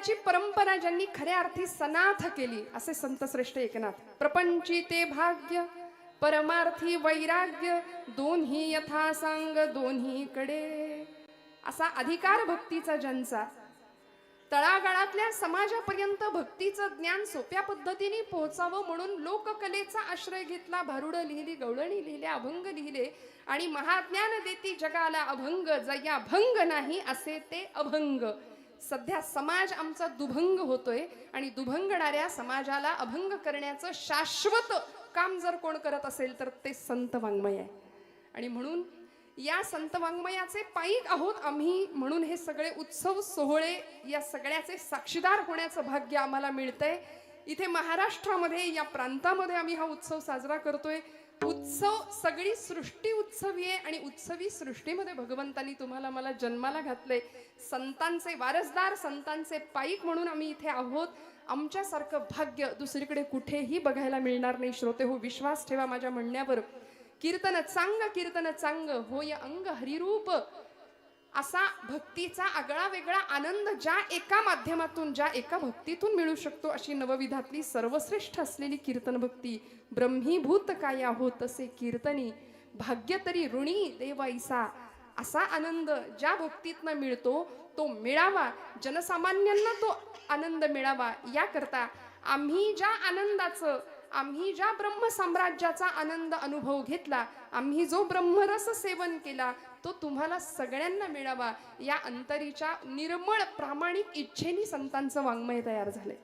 करण्याची परंपरा ज्यांनी खऱ्या अर्थी सनाथ केली असे संत श्रेष्ठ एकनाथ. प्रपंची ते भाग्य परमार्थी वैराग्य दोन्ही यथा सांग दोन्ही कडे असा अधिकार भक्तीचा ज्यांचा तळागाळातल्या समाजापर्यंत भक्तीचं ज्ञान सोप्या पद्धतीने पोहोचावं म्हणून लोककलेचा आश्रय घेतला भारुड लिहिली गवळणी लिहिले अभंग लिहिले आणि महाज्ञान देती जगाला अभंग जया भंग नाही असे ते अभंग. सध्या समाज आमचा दुभंग होतोय आणि दुभंगणाऱ्या समाजाला अभंग करण्याचं शाश्वत काम जर कोण करत असेल तर ते संत वाङ्मय आहे. आणि म्हणून या संत वाङ्मयाचे पायीक आहोत आम्ही म्हणून हे सगळे उत्सव सोहळे या सगळ्याचे साक्षीदार होण्याचं भाग्य आम्हाला मिळतंय. इथे महाराष्ट्रामध्ये या प्रांतामध्ये आम्ही हा उत्सव साजरा करतोय. उत्सव सगळी सृष्टी उत्सवी आहे आणि उत्सवी सृष्टीमध्ये भगवंतानी तुम्हाला मला जन्माला घातलंय. संतांचे वारसदार संतांचे पाईक म्हणून आम्ही इथे आहोत. आमच्यासारखं भाग्य दुसरीकडे कुठेही बघायला मिळणार नाही. श्रोते हो विश्वास ठेवा माझ्या म्हणण्यावर. कीर्तन चांग कीर्तन चांग होय अंग हरिरूप. असा भक्तीचा आगळा वेगळा आनंद ज्या एका माध्यमातून ज्या एका भक्तीतून मिळू शकतो अशी नवविधातली सर्वश्रेष्ठ असलेली कीर्तन भक्ती ब्रह्मीभूत काया हो असे कीर्तनी भाग्य तरी ऋणी देवाईसा असा आनंद ज्या भक्तीतनं मिळतो तो मिळावा जनसामान्यांना तो आनंद मिळावा याकरता आम्ही ज्या आनंदाचं आम्ही ज्या ब्रह्म साम्राज्याचा आनंद अनुभव घेतला आम्ही जो ब्रह्मरस सेवन केला तो तुम्हाला सगळ्यांना मिळावा. या अंतरीच्या निर्मळ प्रामाणिक इच्छेनी संतांचं वाङ्मय तयार झालंय.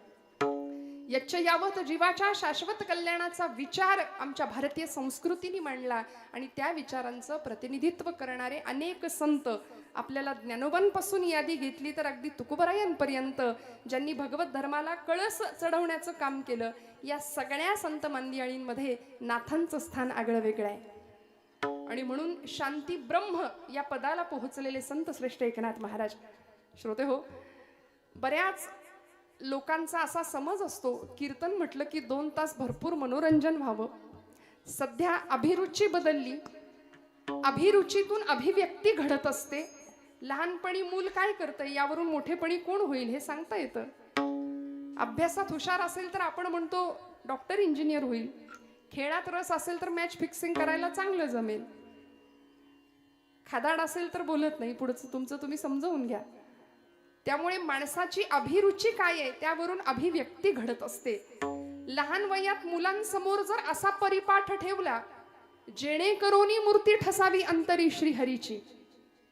यच्च यावत जीवाच्या शाश्वत कल्याणाचा विचार आमच्या भारतीय संस्कृतीने मांडला आणि त्या विचारांचं प्रतिनिधित्व करणारे अनेक संत आपल्याला ज्ञानोबांपासून यादी घेतली तर अगदी तुकुबरायांपर्यंत ज्यांनी भगवत धर्माला कळस चढवण्याचं काम केलं या सगळ्या संत मांदियाळींमध्ये नाथांचं स्थान आगळं वेगळं आहे. आणि म्हणून शांती ब्रह्म या पदाला पोहोचलेले संत श्रेष्ठ एकनाथ महाराज. श्रोते हो बऱ्याच लोकांचा असा समज असतो कीर्तन म्हटलं की दोन तास भरपूर मनोरंजन व्हावं. सध्या अभिरुची बदलली अभिरुचीतून अभिव्यक्ती घडत असते. लहानपणी मूल काय करतं यावरून मोठेपणी कोण होईल हे सांगता येतं. अभ्यासात हुशार असेल तर आपण म्हणतो डॉक्टर इंजिनियर होईल. खेळात रस असेल तर मॅच फिक्सिंग करायला चांगलं जमेल. खादाड असेल तर बोलत नाही पुढचं तुमचं तुम्ही समजवून घ्या. त्यामुळे माणसाची अभिरुची काय आहे त्यावरून अभिव्यक्ती घडत असते. लहान वयात मुलांसमोर जर असा परिपाठ ठेवला जेणेकरून मूर्ती ठसावी अंतरी श्रीहरीची.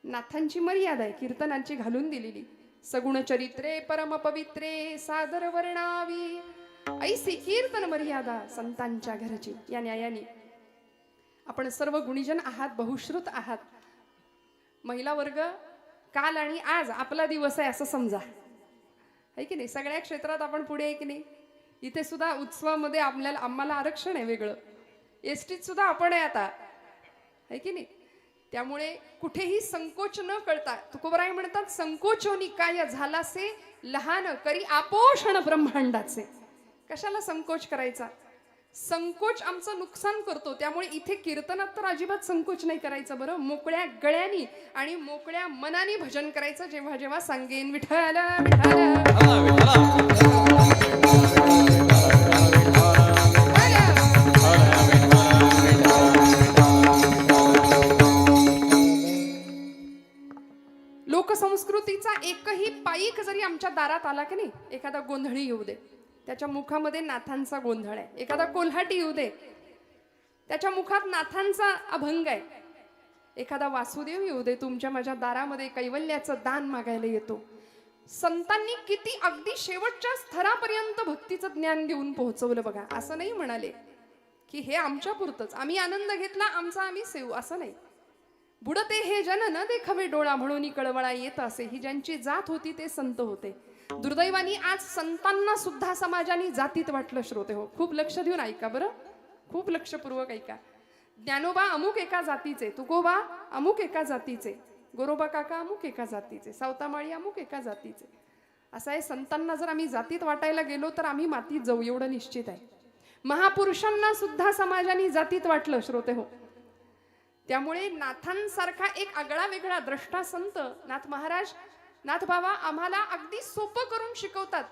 नाथांची मर्यादा आहे कीर्तनांची घालून दिलेली. सगुण चरित्रे परम पवित्रे सादर वर्णावी. ऐसी कीर्तन मर्यादा संतांच्या घराची या न्यायाने. आपण सर्व गुणीजन आहात बहुश्रुत आहात. महिला वर्ग काल आणि आज आपला दिवस आहे असं समजा. आहे की नाही? सगळ्या क्षेत्रात आपण पुढे आहे की नाही? इथे सुद्धा उत्सवामध्ये आपल्याला आम्हाला आरक्षण आहे वेगळं. एस टीत सुद्धा आपण आहे आता. आहे की नाही? त्यामुळे कुठेही संकोच न कळता तुकोबराय म्हणतात संकोचोनी हो काय झालासे लहान करी आपोषण ब्रह्मांडाचे. कशाला संकोच करायचा? संकोच आमचं नुकसान करतो. त्यामुळे इथे कीर्तनात तर अजिबात संकोच नाही करायचं बरं. मोकळ्या गळ्यानी आणि मोकळ्या मनाने भजन करायचं जेव्हा जेव्हा सांगेन विठ्ठल विठ्ठल. लोकसंस्कृतीचा एकही पाईक जरी आमच्या दारात आला की नाही? एखादा गोंधळी येऊ दे. त्याच्या मुखामध्ये नाथांचा गोंधळ आहे. एखादा कोल्हाटी येऊ दे. त्याच्या मुखात नाथांचा अभंग आहे. एखादा वासुदेव येऊ दे. तुमच्या माझ्या दारामध्ये कैवल्याचं दान मागायला येतो. संतांनी किती अगदी शेवटच्या स्तरापर्यंत भक्तीचं ज्ञान देऊन पोहोचवलं बघा. असं नाही म्हणाले की हे आमच्या पुरतच. आम्ही आनंद घेतला आमचा आम्ही सेवू. असं नाही. बुडते हे जन न देखावे डोळा म्हणून कळवळा येत असे. ही ज्यांची जात होती ते संत होते. दुर्दैवानी आज संतांना सुद्धा समाजाने जातीत वाटलं श्रोते हो. खूप लक्ष देऊन ऐका बरं. खूप लक्षपूर्वक ऐका. ज्ञानोबा अमुक एका जातीचे तुकोबा अमुक एका जातीचे गोरोबा काका अमुक एका जातीचे सावतामाळी अमुक एका जातीचे. असं आहे संतांना जर आम्ही जातीत वाटायला गेलो तर आम्ही मातीत जाऊ एवढं निश्चित आहे. महापुरुषांना सुद्धा समाजाने जातीत वाटलं श्रोते हो. त्यामुळे नाथांसारखा एक आगळा वेगळा द्रष्टा संत नाथ महाराज नाथ बाबा आम्हाला अगदी सोपं करून शिकवतात.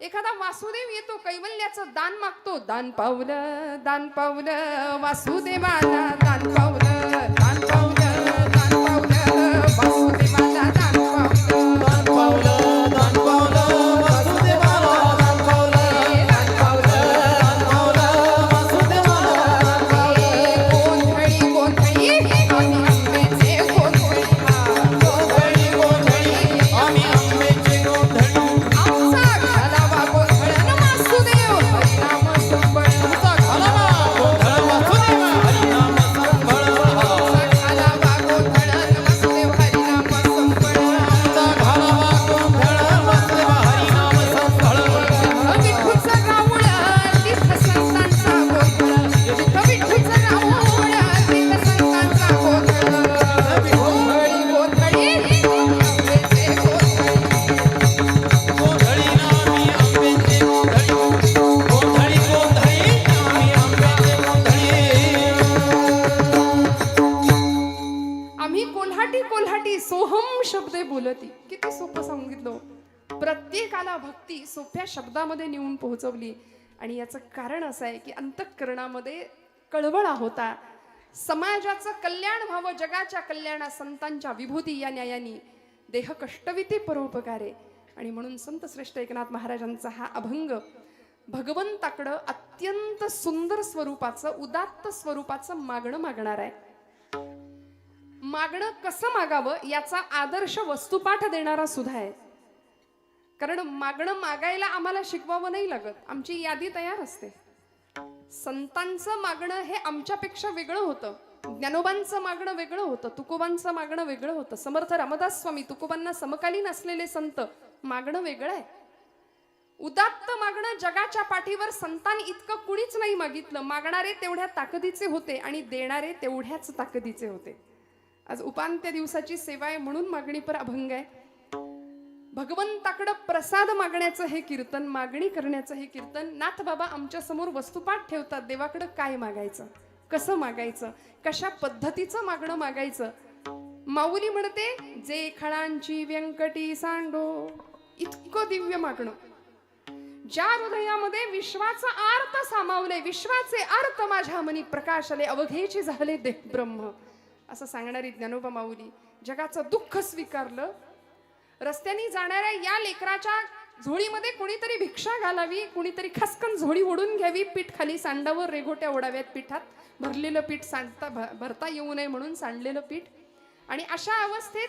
एखादा वासुदेव येतो कैवल्याचं दान मागतो. दान पावलं दान पावलं वासुदेवाला दान पावलं. कोल्हाटी सोहम शब्दे बोलती. किती सोपं सांगितलं हो. प्रत्येकाला भक्ती सोप्या शब्दामध्ये नेऊन पोहोचवली. आणि याचं कारण असं आहे की अंतःकरणामध्ये कळवळा होता समाजाचं कल्याण व्हावं जगाच्या कल्याणा संतांच्या विभूती या न्यायानी. देह कष्टविती परोपकारे. आणि म्हणून संत श्रेष्ठ एकनाथ महाराजांचा हा अभंग भगवंताकडं अत्यंत सुंदर स्वरूपाचं उदात्त स्वरूपाचं मागणं मागणार आहे. मागणं कसं मागावं याचा आदर्श वस्तुपाठ देणारा सुद्धा आहे. कारण मागणं मागायला आम्हाला शिकवावं नाही लागत. आमची यादी तयार असते. संतांचं मागणं हे आमच्यापेक्षा वेगळं होतं. ज्ञानोबांचं मागणं वेगळं होतं. तुकोबांचं मागणं वेगळं होतं. समर्थ रामदास स्वामी तुकोबांना समकालीन असलेले संत मागणं वेगळं आहे. उदात्त मागणं जगाच्या पाठीवर संतान इतकं कुणीच नाही मागितलं. मागणारे तेवढ्या ताकदीचे होते आणि देणारे तेवढ्याच ताकदीचे होते. आज उपांत्य दिवसाची सेवा आहे म्हणून मागणीपर अभंग आहे. भगवंताकडं प्रसाद मागण्याचं हे कीर्तन मागणी करण्याचं हे कीर्तन नाथ बाबा आमच्यासमोर वस्तुपाठ ठेवतात देवाकडं काय मागायचं? कसं मागायचं? कशा पद्धतीचं मागणं मागायचं? माऊली म्हणते जे खळांची व्यंकटी सांडो. इतकं दिव्य मागणं. ज्या हृदयामध्ये विश्वाचा अर्थ सामावले विश्वाचे अर्थ माझ्या मनी प्रकाशले अवघेची झाले देह ब्रह्म असं सांगणारी ज्ञानोबा माऊली जगाचं दुःख स्वीकारलं. रस्त्याने जाणाऱ्या या लेकराच्या झोळीमध्ये कुणीतरी भिक्षा घालावी कुणीतरी खसकन झोळी ओढून घ्यावी पीठ खाली सांडावर रेघोट्या ओढाव्यात पिठात. भरलेलं पीठ सांडता भ- भरता येऊ नये म्हणून सांडलेलं पीठ. आणि अशा अवस्थेत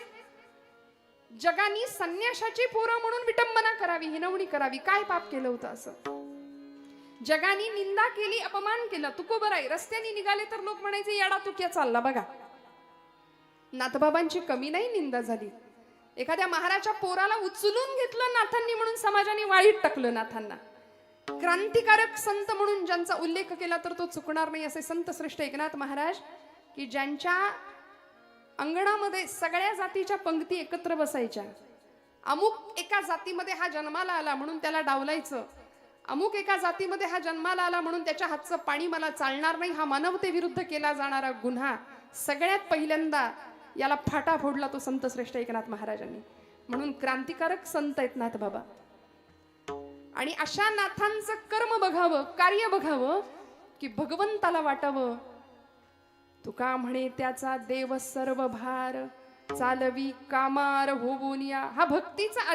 जगानी संन्याशाची पोरं म्हणून विटंबना करावी हिनवणी करावी. काय पाप केलं होतं असं? जगानी निंदा केली अपमान केला. तुको बराई रस्त्याने निघाले तर लोक म्हणायचे येडा तुक्या चालला? बघा. नाथबाबांची कमी नाही निंदा झाली. एखाद्या महाराजच्या पोराला उचलून घेतलं नाथांनी म्हणून समाजाने वाळीत टाकलं नाथांना. क्रांतिकारक संत म्हणून ज्यांचा उल्लेख केला तर तो चुकणार नाही असे संत श्रेष्ठ एकनाथ महाराज की ज्यांच्या अंगणामध्ये सगळ्या जातीच्या पंक्ती एकत्र बसायच्या. अमुक एका जातीमध्ये हा जन्माला आला म्हणून त्याला डावलायचं. अमुक एका जातीमध्ये हा जन्माला आला म्हणून त्याच्या हातचं पाणी मला चालणार नाही हा मानवतेविरुद्ध केला जाणारा गुन्हा सगळ्यात पहिल्यांदा याला फाटा फोडला तो संत श्रेष्ठ एकनाथ महाराजांनी. म्हणून क्रांतिकारक संत आहेत नाथ बाबा. आणि अशा नाथांचं कर्म बघावं कार्य बघावं की भगवंताला वाटावं. तुका म्हणे त्याचा देव सर्व भार चालवी कामार होऊन या. हा भक्तीचा